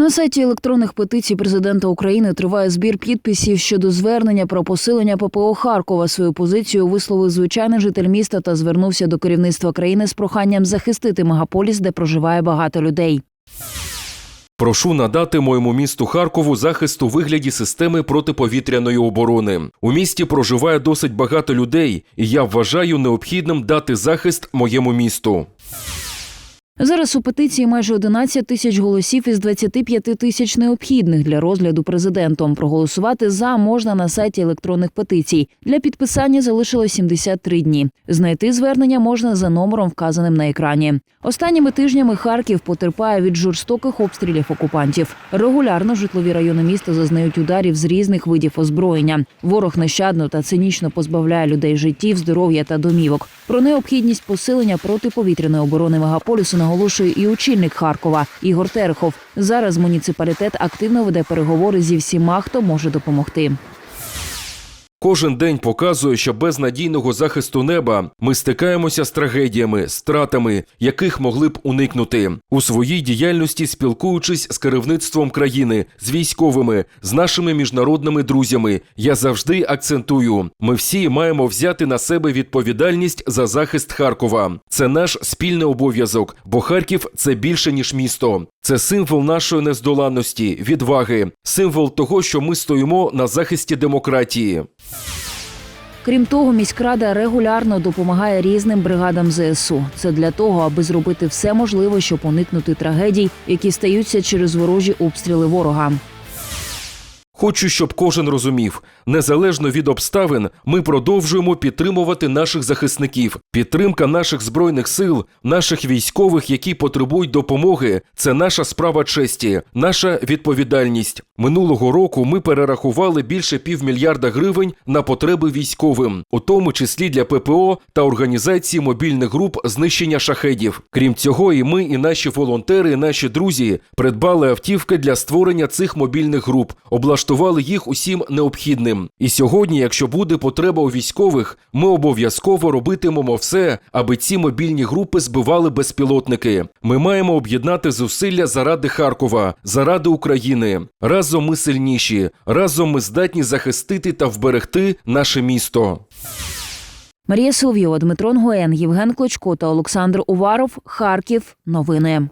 На сайті електронних петицій президента України триває збір підписів щодо звернення про посилення ППО Харкова. Свою позицію висловив звичайний житель міста та звернувся до керівництва країни з проханням захистити мегаполіс, де проживає багато людей. Прошу надати моєму місту Харкову захист у вигляді системи протиповітряної оборони. У місті проживає досить багато людей, і я вважаю необхідним дати захист моєму місту. Зараз у петиції майже 11 тисяч голосів із 25 тисяч необхідних для розгляду президентом. Проголосувати за можна на сайті електронних петицій. Для підписання залишилось 73 дні. Знайти звернення можна за номером, вказаним на екрані. Останніми тижнями Харків потерпає від жорстоких обстрілів окупантів. Регулярно житлові райони міста зазнають ударів з різних видів озброєння. Ворог нещадно та цинічно позбавляє людей життів, здоров'я та домівок. Про необхідність посилення протиповітряної оборони мегаполісу наголошує і очільник Харкова Ігор Терехов. Зараз муніципалітет активно веде переговори зі всіма, хто може допомогти. Кожен день показує, що без надійного захисту неба ми стикаємося з трагедіями, стратами, яких могли б уникнути у своїй діяльності, спілкуючись з керівництвом країни, з військовими, з нашими міжнародними друзями. Я завжди акцентую: ми всі маємо взяти на себе відповідальність за захист Харкова. Це наш спільний обов'язок, бо Харків це більше ніж місто. Це символ нашої нездоланності, відваги, символ того, що ми стоїмо на захисті демократії. Крім того, міськрада регулярно допомагає різним бригадам ЗСУ. Це для того, аби зробити все можливе, щоб уникнути трагедій, які стаються через ворожі обстріли ворога. Хочу, щоб кожен розумів, незалежно від обставин, ми продовжуємо підтримувати наших захисників. Підтримка наших збройних сил, наших військових, які потребують допомоги, це наша справа честі, наша відповідальність. Минулого року ми перерахували більше півмільярда гривень на потреби військовим, у тому числі для ППО та організації мобільних груп знищення шахедів. Крім цього, і ми, і наші волонтери, і наші друзі придбали автівки для створення цих мобільних груп, облаштували їх усім необхідним. І сьогодні, якщо буде потреба у військових, ми обов'язково робитимемо все, аби ці мобільні групи збивали безпілотники. Ми маємо об'єднати зусилля заради Харкова, заради України. Разом ми сильніші, разом ми здатні захистити та вберегти наше місто. Марія Соловйова, Дмитро Нгоєн, Євген Клочко та Олександр Уваров. Харків. Новини.